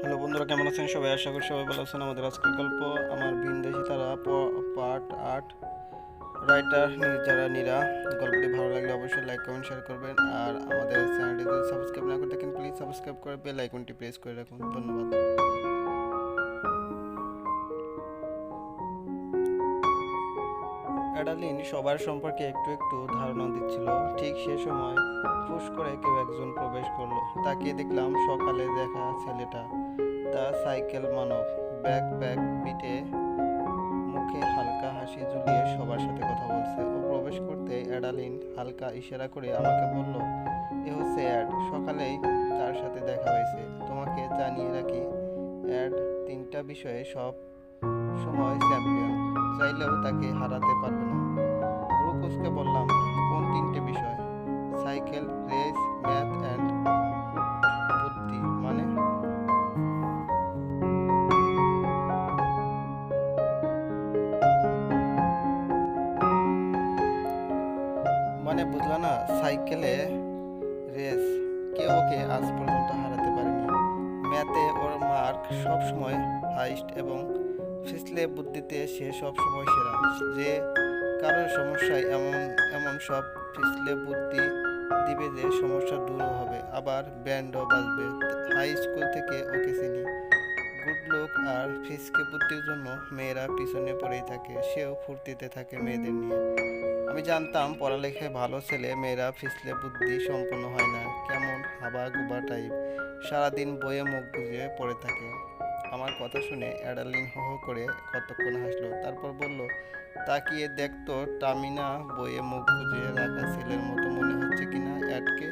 Hello বন্ধুরা, কেমন আছেন? সবাই আশা করি সবাই ভালো আছেন। আমাদের আজকের গল্প আমার ভিনদেশি তারা পার্ট আট রাইটার যারা নীরা। গল্পটি ভালো লাগলে অবশ্যই লাইক কমেন্ট শেয়ার করবেন। আর আমাদের চ্যানেলটি যদি সাবস্ক্রাইব না করে থাকেন প্লিজ সাবস্ক্রাইব করে বেল আইকনটি প্রেস করে রাখুন। ধন্যবাদ। অ্যাডালিন সবার সম্পর্কে একটু একটু ধারণা দিচ্ছিল। ঠিক সে সময় ফুস করে কেউ একজন প্রবেশ করল। তাকিয়ে দেখলাম সকালে দেখা ছেলেটা তা সাইকেল, মানব ব্যাক ব্যাক পিঠে মুখে হালকা হাসি ঝুলিয়ে সবার সাথে কথা বলছে। ও প্রবেশ করতে অ্যাডালিন হালকা ইশারা করে আমাকে বলল, এ হচ্ছে অ্যাড, সকালেই তার সাথে দেখা হয়েছে। তোমাকে জানিয়ে রাখি, অ্যাড তিনটা বিষয়ে সব সময় চ্যাম্পিয়ন, চাইলেও তাকে হারাতে পারবে না। ব্রুকুসকে বললাম, কোন তিনটে বিষয়? সাইকেল না, সাইকেলে রেস। কেউ ওকে আজ পর্যন্ত হারাতে পারেনি। ম্যাথে ওর মার্ক সব সময় হাইস্ট এবং ফিসলে বুদ্ধিতে সে সব সময় সেরা। যে কারোর সমস্যায় এমন এমন সব ফিসলে বুদ্ধি দিবে যে সমস্যা দূর হবে। আবার ব্যান্ডও বাজবে। হাই স্কুল থেকে ওকে চিনি। গুড লুক আর ফিসকে বুদ্ধির জন্য মেয়েরা পিছনে পড়েই থাকে। সেও ফুর্তিতে থাকে মেয়েদের নিয়ে। আমি জানতাম পড়ালেখায় ভালো ছেলে, মেয়েরা ফিসলে বুদ্ধি সম্পন্ন হয় না। কেমন হাবা গুবা টাইপ সারাদিন বইয়ে মুখ গুজে পড়ে থাকে। আমার কথা শুনে অ্যাডালিন হো হো করে কতক্ষণ হাসলো, তারপর বলল, তাকিয়ে দেখতো টামিনা বইয়ে মুখ গুজিয়ে রাখা ছেলের মতো মনে হচ্ছে কিনা? অ্যাডকে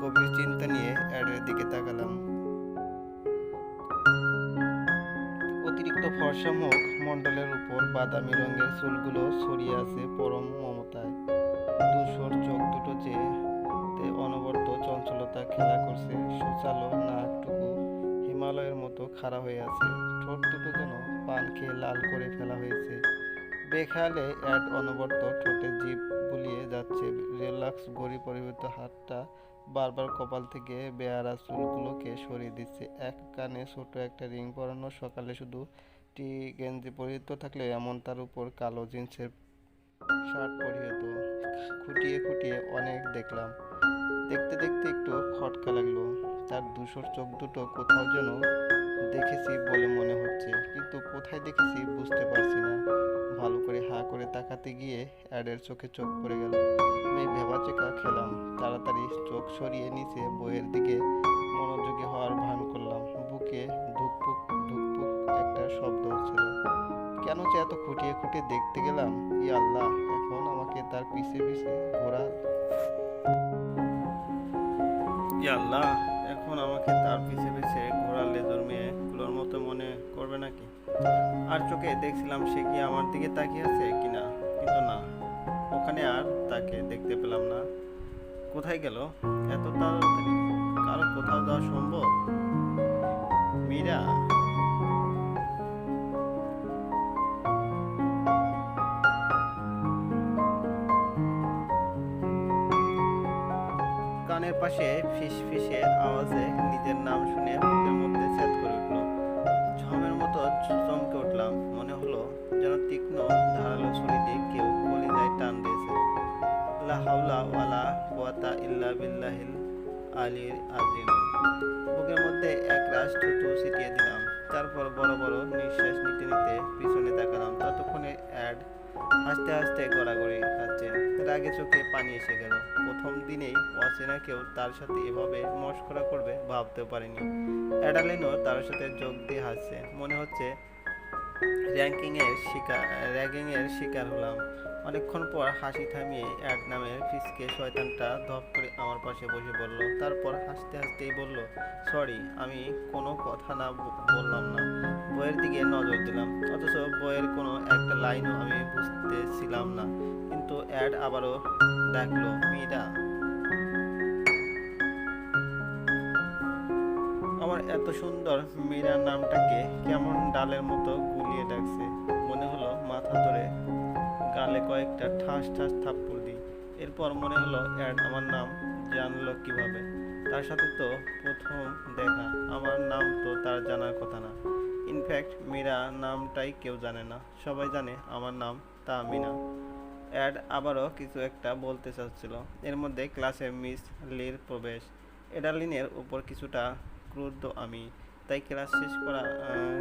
গভীর চিন্তা নিয়ে অ্যাডের দিকে তাকালাম। ফর্সা মুখ মণ্ডলের উপর বাদামি রঙের চুলগুলো ছড়িয়ে আছে পরম মমতায়। দুশোর চোখ দুটো তে অনবরত চঞ্চলতা খেলা করছে সুচালো নাকটুকু হিমালয়ের মতো খাড়া হয়ে আছে। ঠোঁট দুটো যেন পান খেয়ে লাল করে ফেলা হয়েছে। বেখালে অ্যাড অনবরত ঠোঁটে জিভ বুলিয়ে যাচ্ছে। রিল্যাক্স গড়ি পরিবর্তিত হাতটা বারবার কপাল থেকে বেয়ারা চুলগুলোকে সরিয়ে দিচ্ছে। এক কানে ছোট একটা রিং পরানো সকালে শুধু টি গেঞ্জি পরিহিত থাকলে এমন তার উপর কালো জিন্সের শার্ট পরিহিত। খুঁটিয়ে খুঁটিয়ে অনেক দেখলাম। দেখতে দেখতে একটু খটকা লাগল। তার দুশোর চোখ দুটো কোথাও যেন দেখেছি বলে মনে হচ্ছে। কিন্তু কোথায় দেখেছি বুঝতে পারছি না। ভালো করে হা করে তাকাতে গিয়ে অ্যাডের চোখে চোখ পড়ে গেল। আমি ভেবাচেকা খেলাম। তাড়াতাড়ি চোখ সরিয়ে নিচে বইয়ের দিকে মনোযোগী হওয়ার ভান করলাম। কেন যে এত খুঁটিয়ে খুঁটিয়ে দেখতে গেলাম? ই আল্লাহ, এখন আমাকে তার পিছে পিছে ঘোরা। ই আল্লাহ, এখন আমাকে তার পিছে পিছে ঘোড়া লেজর মেয়ে গুলোর মতো মনে করবে নাকি? আর চোখে দেখছিলাম সে কি আমার দিকে তাকিয়ে আছে কিনা? কিন্তু না, ওখানে আর তাকে দেখতে পেলাম না। কোথায় গেল? এত তাড়াতাড়ি? কারও কোথাও যাওয়া সম্ভব? মীরা কানের পাশে ফিস ফিসে আওয়াজে নিজের নাম শুনে বুকের মধ্যে ছেদ করে উঠল। ঝমের মতো চমকে উঠলাম। মনে হলো যেন তীক্ষ্ণ ধারালো ছুরি দিয়ে কেউ কলিজায় টান দিয়েছে। লা হাওলা ওয়ালা কুওয়াতা ইল্লা বিল্লাহিল আলির আজিম বুকের মধ্যে এক রাশ থুতু ছিটিয়ে দিলাম। তারপর বড় বড় নিঃশ্বাস নিতে নিতে পিছনে তাকালাম। ততক্ষণে অ্যাড হাসতে হাসতে গড়াগড়ি খাচ্ছে। রাগে চোখে পানি এসে গেল। প্রথম দিনেই অচেনা কেউ তার সাথে এভাবে মস্করা করবে ভাবতেও পারিনি। অ্যাডালিনও তার সাথে যোগ দিয়ে হাসছে। মনে হচ্ছে র্যাঙ্কিং এর শিকার র্যাগিং এর শিকার হলাম। অনেকক্ষণ পর হাসি থামিয়ে অ্যাড নামের ফিসকে শয়তানটা ধপ করে আমার পাশে বসে বলল তারপর হাসতে হাসতেই বলল, সরি, আমি কোনো কথা না বললাম না। বইয়ের দিকে নজর দিলাম। অথচ বইয়ের কোনো একটা লাইনও আমি বুঝতেছিলাম না। কিন্তু অ্যাড আবারও ডাকলো মীরা আমার এত সুন্দর মীরা নামটাকে কেমন ডালের মতো গুলিয়ে ডাকছে। মনে হলো মাথা ধরে গালে কয়েকটা ঠাস ঠাস থাপ্পড় দিই। এরপর মনে হলো অ্যাড আমার নাম জানলো কীভাবে। তার সাথে তো প্রথম দেখা। আমার নাম তো তার জানার কথা না। ইনফ্যাক্ট মীরা নামটাই কেউ জানে না। সবাই জানে আমার নাম তা মীরা অ্যাড আবারও কিছু একটা বলতে চাচ্ছিল। এর মধ্যে ক্লাসে মিস লির প্রবেশ। এডালিনের উপর কিছুটা ক্রুদ্ধ আমি। তাই ক্লাস শেষ করা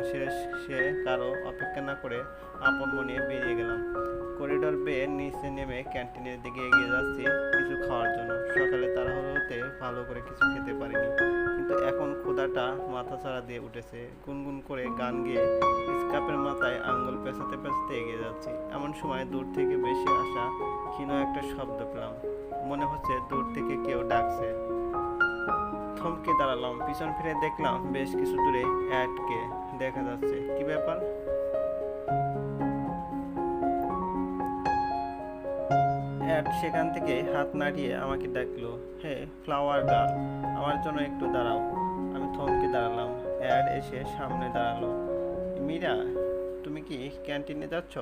শেষে কারও অপেক্ষা না করে আপন মনে বেরিয়ে গেলাম। করিডোর বেয়ে নিচে নেমে ক্যান্টিনের দিকে এগিয়ে যাচ্ছি কিছু খাওয়ার জন্য। সকালে তাড়াহুড়োতে ভালো করে কিছু খেতে পারিনি, কিন্তু এখন ক্ষুধাটা মাথা ছাড়া দিয়ে উঠেছে। গুনগুন করে গান গেয়ে স্কাপের মাথায় আঙ্গুল পেঁচাতে পেঁচাতে এগিয়ে যাচ্ছি। এমন সময় দূর থেকে বেশি আসা ক্ষীণ একটা শব্দ পেলাম। মনে হচ্ছে দূর থেকে কেউ ডাকছে। দাঁড়ালাম পিছন ফিরে দেখলাম বেশ কিছু দূরে অ্যাডকে দেখা যাচ্ছে। কি ব্যাপার? অ্যাড সেখান থেকে হাত নাড়িয়ে আমাকে ডাকলো, হে, ফ্লাওয়ার গার্ল, আমার জন্য একটু দাঁড়াও। আমি থমকে দাঁড়ালাম। অ্যাড এসে সামনে দাঁড়াল, মীরা, তুমি কি ক্যান্টিনে যাচ্ছ?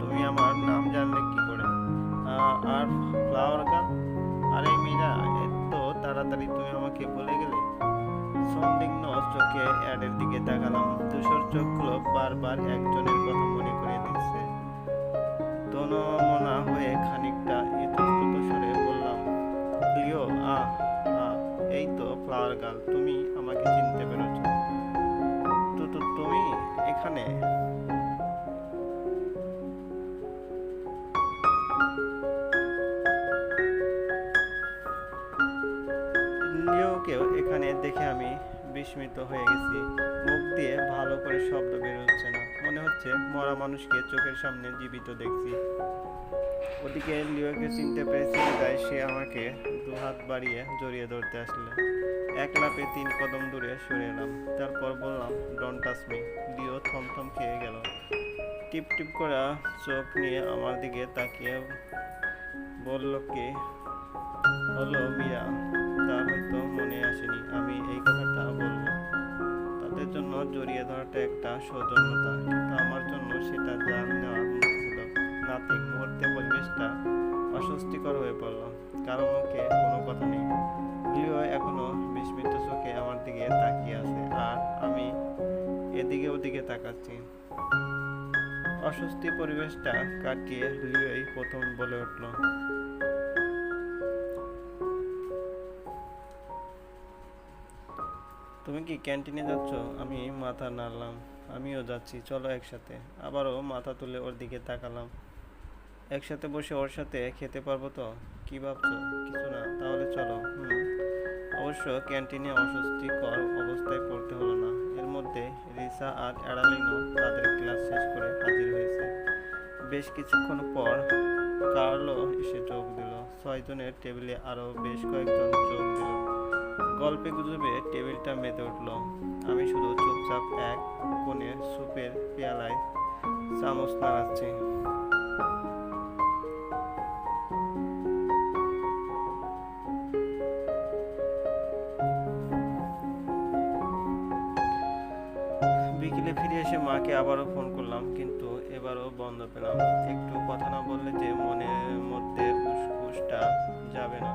তুমি আমার নাম জানলে কি করে? আর ফ্লাওয়ার গার্ল? আরে মীরা এত তাড়াতাড়ি তুমি আমাকে বলে গেলে? সন্দিগ্ন চোখে অ্যাডের দিকে তাকালাম। দুশোর চোখগুলো বারবার একজনের কথা মনে করে দিচ্ছে। তনমনা লিওকেও এখানে দেখে আমি বিস্মিত হয়ে গেছি। মুখ দিয়ে ভালো করে শব্দ বের হচ্ছে না। মনে হচ্ছে মরা মানুষকে চোখের সামনে জীবিত দেখছি। ওদিকে লিওকে চিনতে পেরেছি তাই সে আমাকে দু হাত বাড়িয়ে জড়িয়ে ধরতে আসলে। এক লাপে তিন কদম দূরে সরে এলাম। তারপর বললাম ডন টাচ মি লিও থমথম খেয়ে গেল। টিপ টিপ করা চোখ নিয়ে আমার দিকে তাকিয়ে বলল, কি? হলো মিয়া। তার হয়তো মনে আসেনি। আমি এই কথাটা বলব। তাদের জন্য জড়িয়ে ধরাটা একটা সৌজন্যতা। কিন্তু আমার জন্য সেটা জান নেওয়ার মতো ছিল। নাতিক মুহূর্তে পরিবেশটা অস্বস্তিকর হয়ে পড়ল। কারণ মুখে কোনো কথা নেই। লিও এখনও বিস্মিত চোখে আমার দিকে তাকিয়ে আছে। আর আমি এদিকে ওদিকে তাকাচ্ছি। অস্বস্তি পরিবেশটা কাটিয়ে লিওই প্রথম বলে উঠল। তুমি কি ক্যান্টিনে যাচ্ছ? আমি মাথা নাড়লাম। আমিও যাচ্ছি, চলো একসাথে। আবারও মাথা তুলে ওর দিকে তাকালাম। একসাথে বসে ওর সাথে খেতে পারব তো? কি ভাবছ? কিছু না, তাহলে চলো। হুম। অবশ্য ক্যান্টিনে অস্বস্তিকর অবস্থায় পড়তে হলো না। এর মধ্যে রিসা আর অ্যাডালিনও তাদের ক্লাস শেষ করে হাজির হয়েছে। বেশ কিছুক্ষণ পর কার্লো এসে যোগ দিল। ছয়জনের টেবিলে আরও বেশ কয়েকজন যোগ দিল। গল্পে গুজবে, টেবিলটা মেতে উঠল। আমি শুধু চুপচাপ এক কোণে সুপের পেয়ালায় চামচ নাড়াচ্ছি। বিকেলে ফিরে এসে মাকে আবারও ফোন করলাম, কিন্তু এবারও বন্ধ পেলাম। একটু কথা না বললে যে মনের মধ্যে উসকুসটা যাবে না।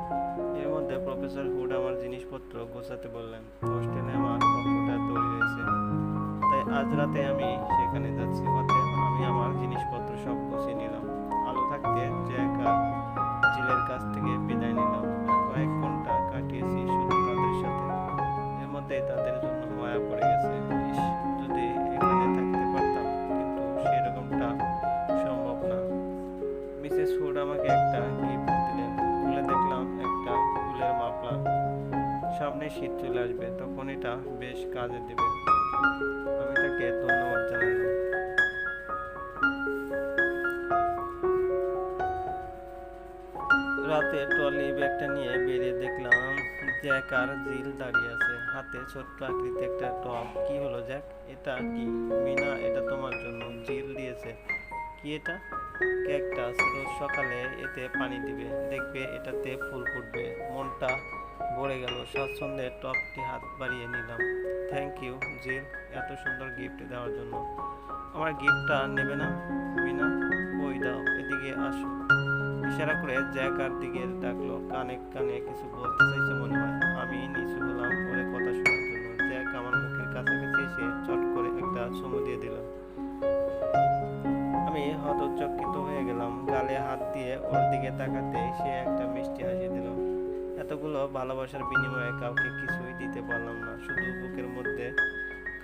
এর মধ্যে প্রফেসর হুড আমার জিনিসপত্র গোছাতে বললেন। হোস্টেলে আমার কম্পিউটার তৈরি হয়েছে। তাই আজ রাতে আমি সেখানে যাচ্ছি। অতএব আমি আমার জিনিসপত্র সব গুছিয়ে নিলাম। আলো থাকতে জ্যাক আর জিলের কাছ থেকে বিদায় নিলাম। কয়েক ঘণ্টা কাটিয়েছি শুধু তাদের সাথে। এর মধ্যে তাদের জন্য মায়া পড়ে গেছে। শীত চলে আসবে, তখন এটা বেশ কাজে দেবে। আমি তাকে ধন্যবাদ জানালাম রাতে ট্রলি ব্যাগটা নিয়ে বেরিয়ে দেখলাম জ্যাক আর জিল দাঁড়িয়ে আছে। হাতে ছোট্ট আকৃতি একটা টপ। কি হলো জ্যাক? এটা কি? মিনা, এটা তোমার জন্য। জিল দিয়েছে। কি এটা? ক্যাকটাস। রোজ সকালে এতে পানি দিবে। দেখবে এটাতে ফুল ফুটবে। মনটা ভরে গেল। স্বাচ্ছন্দ্যে টপটি হাত বাড়িয়ে নিলাম। থ্যাংক ইউ জিল এত সুন্দর গিফট দেওয়ার জন্য। আমার গিফটটা নেবে না, মিনা? ওই দাও, এদিকে আসো। ইশারা করে জ্যাক আর দিকে ডাকলো। কানে কানে কিছু বলতে চাইছে মনে হয়। আমি নিচু হলাম ওরে কথা শোনার জন্য। জ্যাক আমার মুখের কাছাকাছি এসে চট করে একটা চুমু দিয়ে দিলাম আমি হতচকিত হয়ে গেলাম। গালে হাত দিয়ে ওর দিকে তাকাতে সে একটা মিষ্টি হাসি দিল। এতগুলো ভালোবাসার বিনিময়ে কাউকে কিছুই দিতে পারলাম না, শুধু বুকের মধ্যে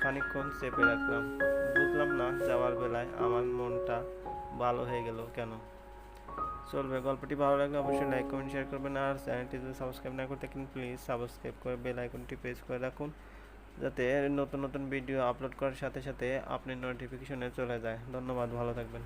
খানিকক্ষণ চেপে রাখলাম। বুঝলাম না যাওয়ার বেলায় আমার মনটা ভালো হয়ে গেল কেন। চলবে, গল্পটি ভালো লাগলে অবশ্যই লাইক কমেন্ট শেয়ার করবেন আর চ্যানেলটি যদি সাবস্ক্রাইব না করতে থাকেন প্লিজ সাবস্ক্রাইব করে বেল আইকনটি প্রেস করে রাখুন, যাতে নতুন নতুন ভিডিও আপলোড করার সাথে সাথে আপনি নোটিফিকেশনে চলে যায়। ধন্যবাদ, ভালো থাকবেন।